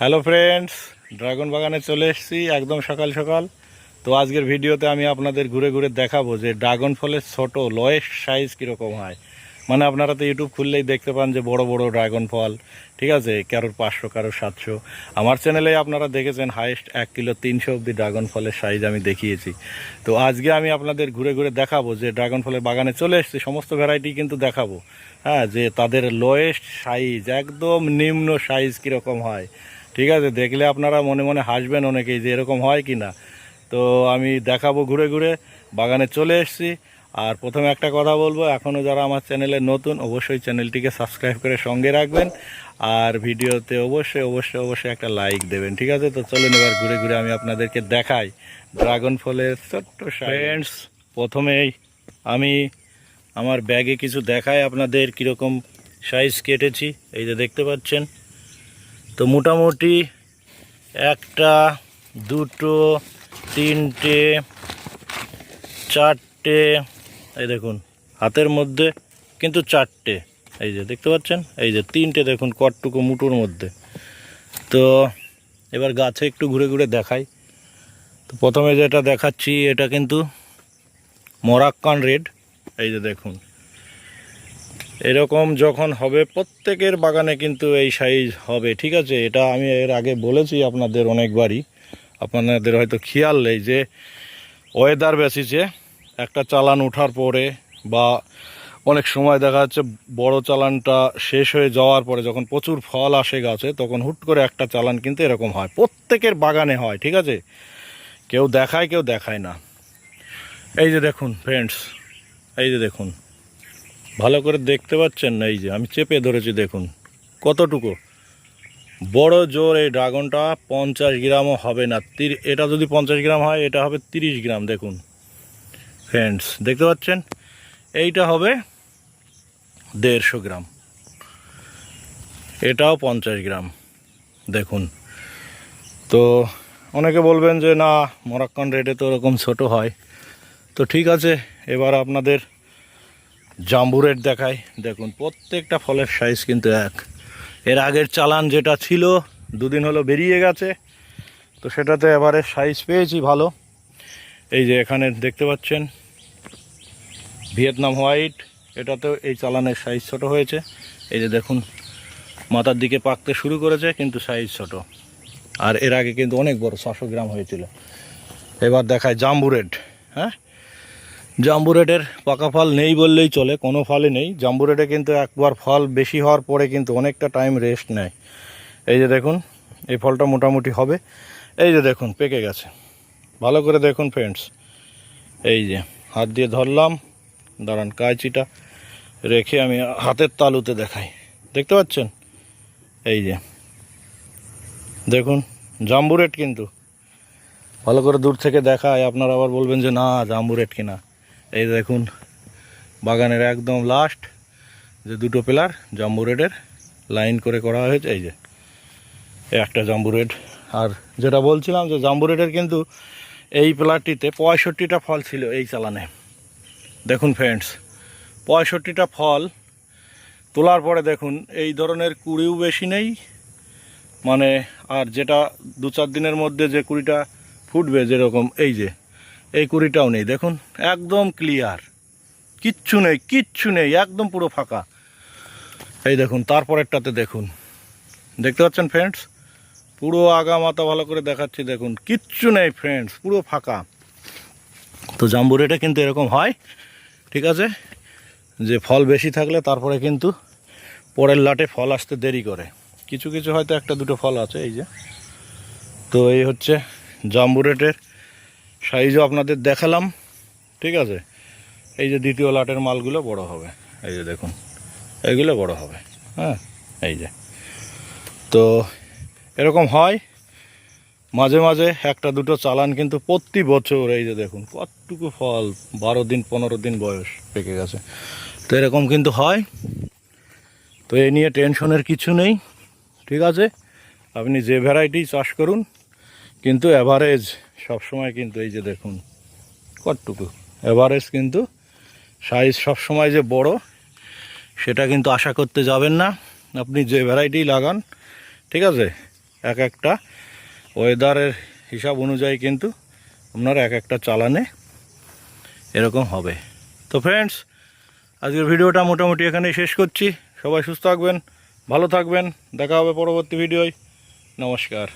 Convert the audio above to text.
Hello friends dragon বাগানে চলে এসেছি, একদম সকাল সকাল। তো আজকের ভিডিওতে আমি আপনাদের ঘুরে ঘুরে দেখাবো যে ড্রাগন ফলের ছোট লয়েস্ট সাইজ কীরকম হয়। মানে আপনারা তো ইউটিউব খুললেই দেখতে পান যে বড় বড় ড্রাগন ফল ঠিক আছে? কারোর পাঁচশো, কারোর সাতশো। আমার চ্যানেলে আপনারা দেখেছেন হাইস্ট এক কিলো তিনশো অব্দি ড্রাগন ফলের সাইজ আমি দেখিয়েছি। তো আজকে আমি আপনাদের ঘুরে ঘুরে দেখাবো যে ড্রাগন ফলের বাগানে চলে এসেছি, সমস্ত ভ্যারাইটি কিন্তু দেখাবো। হ্যাঁ যে তাদের লোয়েস্ট সাইজ একদম নিম্ন সাইজ কীরকম হয়। ঠিক আছে দেখলে আপনারা মনে মনে হাসবেন অনেকেই যে এরকম হয় কি না। তো আমি দেখাবো ঘুরে ঘুরে বাগানে চলে এসেছি। আর প্রথমে একটা কথা বলব এখনও যারা আমার চ্যানেলে নতুন অবশ্যই চ্যানেলটিকে সাবস্ক্রাইব করে সঙ্গে রাখবেন। আর ভিডিওতে অবশ্যই অবশ্যই অবশ্যই একটা লাইক দেবেন ঠিক আছে? তো চলুন এবার ঘুরে ঘুরে আমি আপনাদেরকে দেখাই। ড্রাগন ফলের ছোট্ট ফ্রেন্ডস প্রথমেই আমি আমার ব্যাগে কিছু দেখাই আপনাদের কীরকম সাইজ কেটেছি। এই যে দেখতে পাচ্ছেন তো মোটামুটি একটা, দুটো, তিনটে, চারটে, এই দেখুন, হাতের মধ্যে কিন্তু চারটে। এই যে, দেখতে পাচ্ছেন? এই যে, তিনটে দেখুন, কটটুকু মুটোর মধ্যে। তো এবার গাছে একটু ঘুরে ঘুরে দেখাই। তো প্রথমে যেটা দেখাচ্ছি, এটা কিন্তু মরাক্কান রেড। এই যে, দেখুন। এরকম যখন হবে, প্রত্যেকের বাগানে কিন্তু এই সাইজ হবে, ঠিক আছে? এটা আমি এর আগে বলেছি আপনাদের অনেকবারই। আপনাদের হয়তো খেয়াল নেই যে ওয়েদার বেসিসে একটা চালান ওঠার পরে বা অনেক সময় দেখা যাচ্ছে বড় চালানটা শেষ হয়ে যাওয়ার পরে যখন প্রচুর ফল আসে গাছে, তখন হুট করে একটা চালান কিন্তু এরকম হয়। প্রত্যেকের বাগানে হয়, ঠিক আছে? কেউ দেখায় কেউ দেখায় না। এই যে দেখুন ফ্রেন্ডস এই যে দেখুন। ভালো করে দেখতে পাচ্ছেন না, এই যে আমি চেপে ধরেছি, দেখুন, কতটুকু। বড় জোর এই ড্রাগনটা পঞ্চাশ গ্রামও হবে না। এটা যদি পঞ্চাশ গ্রাম হয়, এটা হবে তিরিশ গ্রাম, দেখুন। ফ্রেন্ডস দেখতে পাচ্ছেন? এইটা হবে দেড়শো গ্রাম। এটাও পঞ্চাশ গ্রাম, দেখুন। তো অনেকে বলবেন যে, না, মরাক্কান রেটে তো ওরকম ছোট হয়। তো ঠিক আছে, এবার আপনাদের জাম্বু রেট দেখাই দেখুন, প্রত্যেকটা ফলের সাইজ কিন্তু এক। এর আগের চালান যেটা ছিল, দুদিন হলো বেরিয়ে গেছে। তো সেটাতে এবারে সাইজ পেয়েছি ভালো। এই যে এখানে দেখতে পাচ্ছেন ভিয়েতনাম হোয়াইট এটাতেও এই চালানের সাইজ ছোট হয়েছে। এই যে দেখুন, মাথার দিকে পাকতে শুরু করেছে, কিন্তু সাইজ ছোট। আর এর আগে কিন্তু অনেক বড় ছশো গ্রাম হয়েছিল। এবার দেখায় জাম্বু রেড হ্যাঁ? জাম্বু রেডের পাকা ফল নেই বললেই চলে, কোনো ফলই নেই। জাম্বু রেডে কিন্তু একবার ফল বেশি হওয়ার পরে কিন্তু অনেকটা টাইম রেস্ট নেয়। এই যে দেখুন, এই ফলটা মোটামুটি হবে। এই যে দেখুন, পেকে গেছে। ভালো করে দেখুন ফ্রেন্ডস এই যে, হাত দিয়ে ধরলাম। দাঁড়ান, কাঁচিটা রেখে আমি হাতের তালুতে দেখাই। দেখতে পাচ্ছেন? এই যে, দেখুন, জাম্বু রেড কিন্তু। ভালো করে দূর থেকে দেখায়, আপনারা আবার বলবেন যে না, জাম্বু রেড কিনা। এই দেখুন, বাগানের একদম লাস্ট যে দুটো পিলার জাম্বু রেডের লাইন করে করা হয়েছে, এই যে। একটা জাম্বু রেড আর যেটা বলছিলাম যে জাম্বু রেডের কিন্তু এই পিলারটিতে পঁয়ষট্টিটা ফল ছিল এই চালানে। দেখুন ফ্রেন্ডস পঁয়ষট্টিটা ফল তোলার পরে দেখুন, এই ধরনের কুড়িও বেশি নেই। মানে আর যেটা দু চার দিনের মধ্যে যে কুড়িটা ফুটবে যেরকম, এই যে। এই কুড়িটাও নেই, দেখুন, একদম ক্লিয়ার কিচ্ছু নেই কিচ্ছু নেই, একদম পুরো ফাঁকা। এই দেখুন, তারপরেরটাতে দেখুন। দেখতে পাচ্ছেন ফ্রেন্ডস পুরো আগা মাথা ভালো করে দেখাচ্ছি, দেখুন। কিচ্ছু নেই ফ্রেন্ডস পুরো ফাঁকা। তো জাম্বুরেটা কিন্তু এরকম হয়, ঠিক আছে? যে ফল বেশি থাকলে তারপরে কিন্তু পরের লাটে ফল আসতে দেরি করে। কিছু কিছু হয়তো একটা দুটো ফল আছে, এই যে। তো এই হচ্ছে জাম্বুরেটের সাইজও আপনাদের দেখালাম, ঠিক আছে? এই যে দ্বিতীয় লাটের মালগুলো বড় হবে। এই যে দেখুন এইগুলো বড় হবে হ্যাঁ? এই যে। তো এরকম হয়, মাঝে মাঝে একটা দুটো চালান কিন্তু প্রতি বছর, এই যে দেখুন, কতটুকু ফল, বারো দিন, পনেরো দিন বয়স পেকে গেছে। তো এরকম কিন্তু হয়। তো এই নিয়ে টেনশনের কিছু নেই, ঠিক আছে? আপনি যে ভ্যারাইটি চাষ করুন, কিন্তু অ্যাভারেজ সবসময় কিন্তু এই যে দেখুন, কতটুকু? অ্যাভারেজ কিন্তু সাইজ সবসময় যে বড়, সেটা কিন্তু আশা করতে যাবেন না। আপনি যে ভ্যারাইটি লাগান, ঠিক আছে? এক একটা ওয়েদারের হিসাব অনুযায়ী কিন্তু আপনার এক একটা চালানে এরকম হবে। তো ফ্রেন্ডস আজকের ভিডিওটা মোটামুটি এখানেই শেষ করছি। সবাই সুস্থ থাকবেন, ভালো থাকবেন। দেখা হবে পরবর্তী ভিডিওয়। নমস্কার।